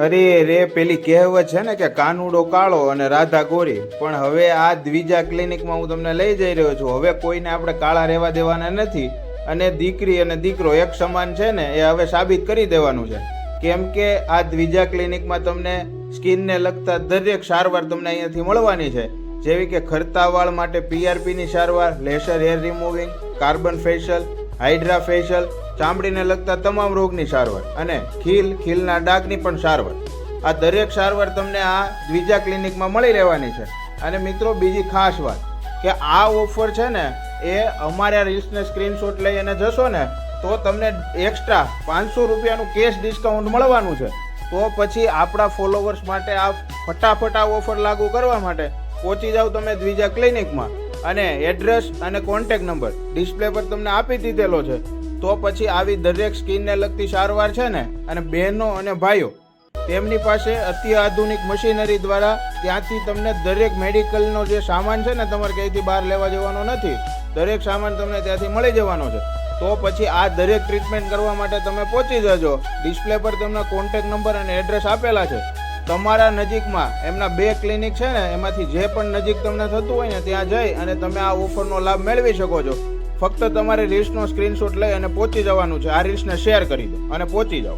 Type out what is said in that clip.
અરે, રે, પેલી કહેવત છે ને કે કાનુડો કાળો અને રાધા ગોરી. પણ હવે આ દ્વિજા ક્લિનિકમાં હું તમને લઈ જઈ રહ્યો છું. હવે કોઈને આપણે કાળા રહેવા દેવાના નથી અને દીકરી અને દીકરો એક સમાન છે ને, એ હવે સાબિત કરી દેવાનું છે. કેમ કે આ દ્વિજા ક્લિનિકમાં તમને સ્કિનને લગતા દરેક સારવાર તમને અહીંયાથી મળવાની છે. જેવી કે ખરતા વાળ માટે પીઆરપીની સારવાર, laser hair removing carbon facial, hydra facial ચામડીને લગતા તમામ રોગની સારવાર અને ખીલ, ખીલના ડાઘની પણ સારવાર. આ દરેક સારવાર તમને આ દ્વિજા ક્લિનિકમાં મળી રહેવાની છે. અને મિત્રો, બીજી ખાસ વાત કે આ ઓફર છે ને, એ અમારા રીલ્સને સ્ક્રીનશોટ લઈ અને જશો ને, તો તમને એક્સ્ટ્રા પાંચસો રૂપિયાનું કેશ ડિસ્કાઉન્ટ મળવાનું છે. તો પછી આપણા ફોલોવર્સ માટે આ ફટાફટ આ ઓફર લાગુ કરવા માટે પહોંચી જાઓ તમે દ્વિજા ક્લિનિકમાં. અને એડ્રેસ અને કોન્ટેક નંબર ડિસ્પ્લે પર તમને આપી દીધેલો છે. તો પછી આવી દરેક સ્કિનને લગતી સારવાર છે ને અને બહેનો અને ભાઈઓ, તેમની પાસે અતિ આધુનિક મશીનરી દ્વારા ત્યાંથી તમને દરેક મેડિકલનો જે સામાન છે ને તમારે ક્યાંયથી બહાર લેવા જવાનો નથી, દરેક સામાન તમને ત્યાંથી મળી જવાનો છે. તો પછી આ દરેક ટ્રીટમેન્ટ કરવા માટે તમે પહોંચી જજો. ડિસ્પ્લે પર તમને કોન્ટેક નંબર અને એડ્રેસ આપેલા છે. તમારા નજીકમાં એમના બે ક્લિનિક છે ને, એમાંથી જે પણ નજીક તમને થતું હોય ને, ત્યાં જઈ અને તમે આ ઓફરનો લાભ મેળવી શકો છો. ફક્ત તમારે રીલ્સનો સ્ક્રીનશોટ લઈ અને પહોંચી જવાનું છે. આ રીલ્સને શેર કરી દો અને પહોંચી જાઓ.